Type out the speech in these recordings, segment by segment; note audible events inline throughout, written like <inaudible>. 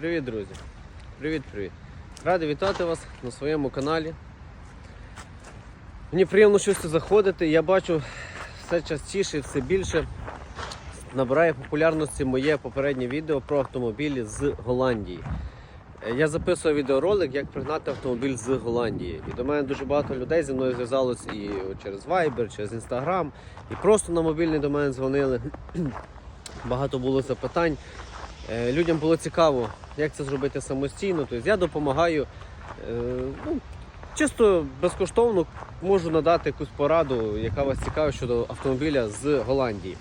Привіт, друзі! Привіт-привіт! Радий вітати вас на своєму каналі. Мені приємно щось заходити. Я бачу все частіше і все більше набирає популярності моє попереднє відео про автомобілі з Голландії. Я записував відеоролик, як пригнати автомобіль з Голландії. І до мене дуже багато людей зі мною зв'язалось і через Viber, через Instagram, і просто на мобільний до мене дзвонили. <clears throat> Багато було запитань. Е, Людям було цікаво, як це зробити самостійно. Тобто я допомагаю е, ну, чисто безкоштовно можу надати якусь пораду, яка вас цікавить щодо автомобіля з Голландії.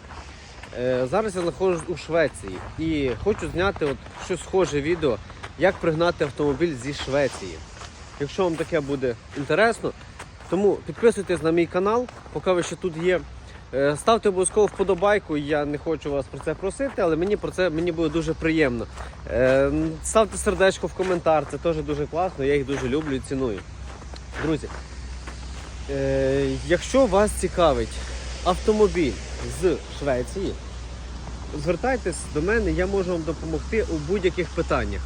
Е, Зараз я знаходжусь у Швеції і хочу зняти от щось схоже відео, як пригнати автомобіль зі Швеції. Якщо вам таке буде інтересно, тому підписуйтесь на мій канал, поки ви ще тут є. Е, Ставте обов'язково вподобайку, я не хочу вас про це просити, але мені про це мені буде дуже приємно. Е, Ставте сердечко в коментар, це теж дуже класно, я їх дуже люблю і ціную. Друзі, е, якщо вас цікавить автомобіль з Швеції, звертайтесь до мене, я можу вам допомогти у будь-яких питаннях.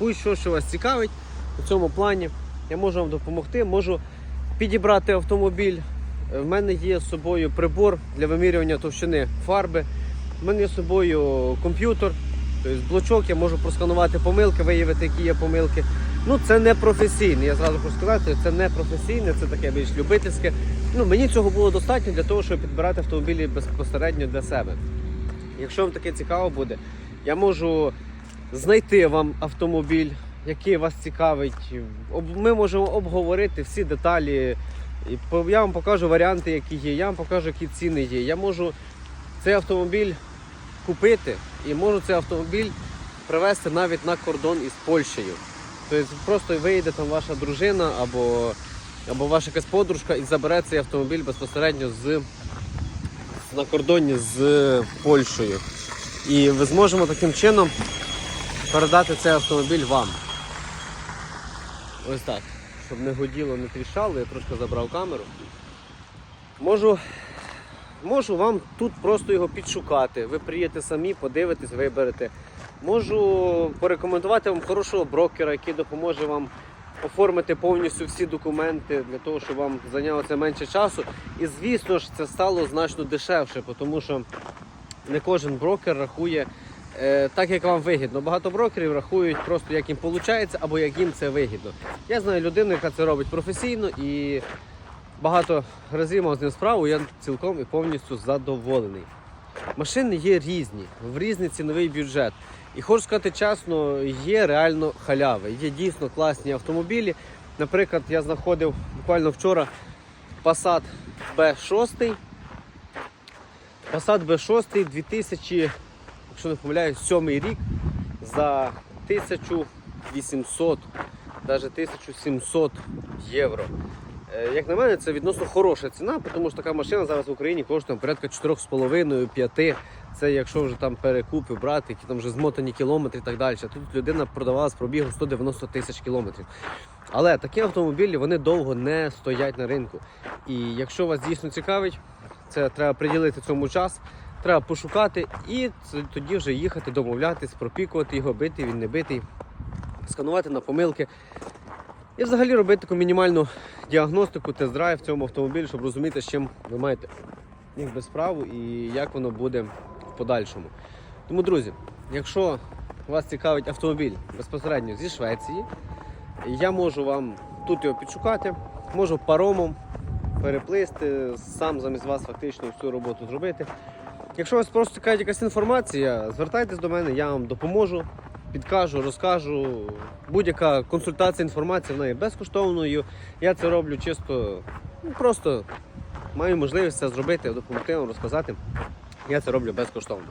Будь-що, що вас цікавить у цьому плані, я можу вам допомогти, можу підібрати автомобіль. Е, В мене є з собою прибор для вимірювання товщини фарби. У мене є з собою комп'ютер, тобто блочок, я можу просканувати помилки, виявити, які є помилки. Ну, це не професійне, я зразу хочу сказати, це не професійне, це таке більш любительське. Ну, мені цього було достатньо для того, щоб підбирати автомобілі безпосередньо для себе. Якщо вам таке цікаво буде, я можу знайти вам автомобіль, який вас цікавить. Ми можемо обговорити всі деталі. І я вам покажу варіанти, які є. Я вам покажу, які ціни є. Я можу цей автомобіль купити і можу цей автомобіль привезти навіть на кордон із Польщею. Тобто просто виїде там ваша дружина або, або ваша якась подружка і забере цей автомобіль безпосередньо з- на кордоні з Польщею. І ми зможемо таким чином передати цей автомобіль вам. Ось так. Щоб не годіло, не тріщало, я трошки забрав камеру. Можу, можу вам тут просто його підшукати. Ви приїдете самі, подивитесь, виберете. Можу порекомендувати вам хорошого брокера, який допоможе вам оформити повністю всі документи для того, щоб вам зайняло це менше часу. І звісно ж, це стало значно дешевше, тому що не кожен брокер рахує так, як вам вигідно. Багато брокерів рахують просто як їм виходить або як їм це вигідно. Я знаю людину, яка це робить професійно і багато разів мав з ним справу, я цілком і повністю задоволений. Машини є різні, в різний ціновий бюджет. І хочу сказати чесно, є реально халяви. Є дійсно класні автомобілі. Наприклад, я знаходив буквально вчора Passat B6. Passat B6 2000, якщо не помиляюсь, 7 рік за 1800, навіть 1700 євро. Е, Як на мене, це відносно хороша ціна, тому що така машина зараз в Україні коштує порядка 4,5-5. Це якщо вже там перекупи брати, які там вже змотані кілометри і так далі. Тут людина продавала з пробігом 190 тисяч кілометрів. Але такі автомобілі вони довго не стоять на ринку. І якщо вас дійсно цікавить, це треба приділити цьому час, треба пошукати і тоді вже їхати, домовлятись, пропікувати його, битий, він не битий, сканувати на помилки. І взагалі робити таку мінімальну діагностику, тест-драйв в цьому автомобілі, щоб розуміти, з чим ви маєте без справу і як воно буде в подальшому. Тому, друзі, якщо вас цікавить автомобіль безпосередньо зі Швеції, я можу вам тут його підшукати, можу паромом переплисти, сам замість вас фактично всю роботу зробити. Якщо вас просто цікавить якась інформація, звертайтесь до мене, я вам допоможу, підкажу, розкажу. Будь-яка консультація, інформація вона є безкоштовною. Я це роблю чисто, ну, просто маю можливість це зробити, допомогти вам розказати. Я це роблю безкоштовно.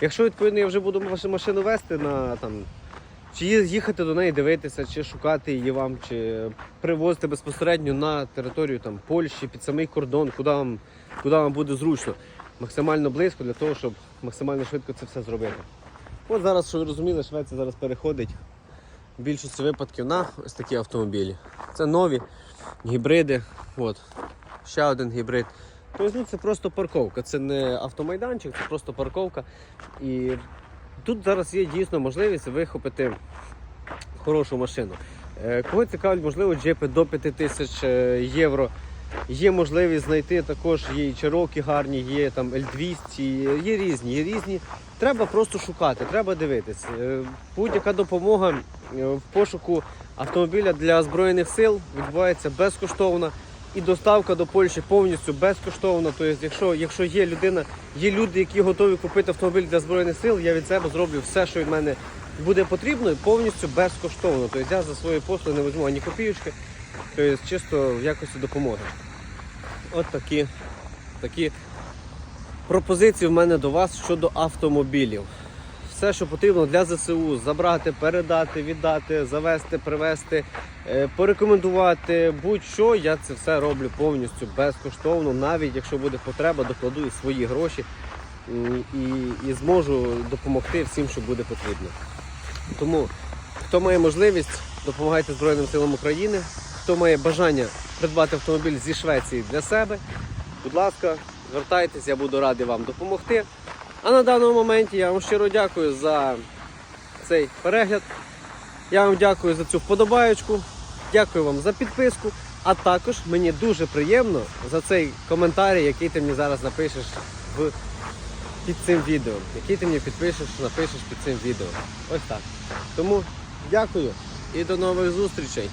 Якщо відповідно я вже буду вашу машину вести на там. Чи їхати до неї дивитися, чи шукати її вам, чи привозити безпосередньо на територію там, Польщі, під самий кордон, куди вам, куди вам буде зручно, максимально близько для того, щоб максимально швидко це все зробити. От зараз, що ви розуміли, Швеція зараз переходить в більшості випадків на ось такі автомобілі. Це нові гібриди. От. Ще один гібрид. Тобто ну, це просто парковка, це не автомайданчик, це просто парковка. І тут зараз є дійсно можливість вихопити хорошу машину. Е, Кого цікавить, можливо, джипи до 5 тисяч е, євро. Є можливість знайти також є і Чирокі гарні, є там L200, є різні, є різні. Треба просто шукати, треба дивитись. Е, Будь-яка допомога е, в пошуку автомобіля для Збройних сил відбувається безкоштовно. І доставка до Польщі повністю безкоштовна. Тобто, якщо, якщо є людина, є люди, які готові купити автомобіль для Збройних сил, я від себе зроблю все, що від мене буде потрібно, і повністю безкоштовно. Тобто я за свої послуги не візьму ані копійки, тобто чисто в якості допомоги. От такі, такі пропозиції в мене до вас щодо автомобілів. Все, що потрібно для ЗСУ, забрати, передати, віддати, завести, привезти, е, порекомендувати, будь-що, я це все роблю повністю безкоштовно, навіть якщо буде потреба, докладу свої гроші і, і зможу допомогти всім, що буде потрібно. Тому, хто має можливість, допомагайте Збройним силам України. Хто має бажання придбати автомобіль зі Швеції для себе, будь ласка, звертайтесь, я буду радий вам допомогти. А на даному моменті я вам щиро дякую за цей перегляд. Я вам дякую за цю вподобаєчку, дякую вам за підписку, а також мені дуже приємно за цей коментар, який ти мені зараз напишеш в, під цим відео. Який ти мені підпишеш, напишеш під цим відео. Ось так. Тому дякую і до нових зустрічей.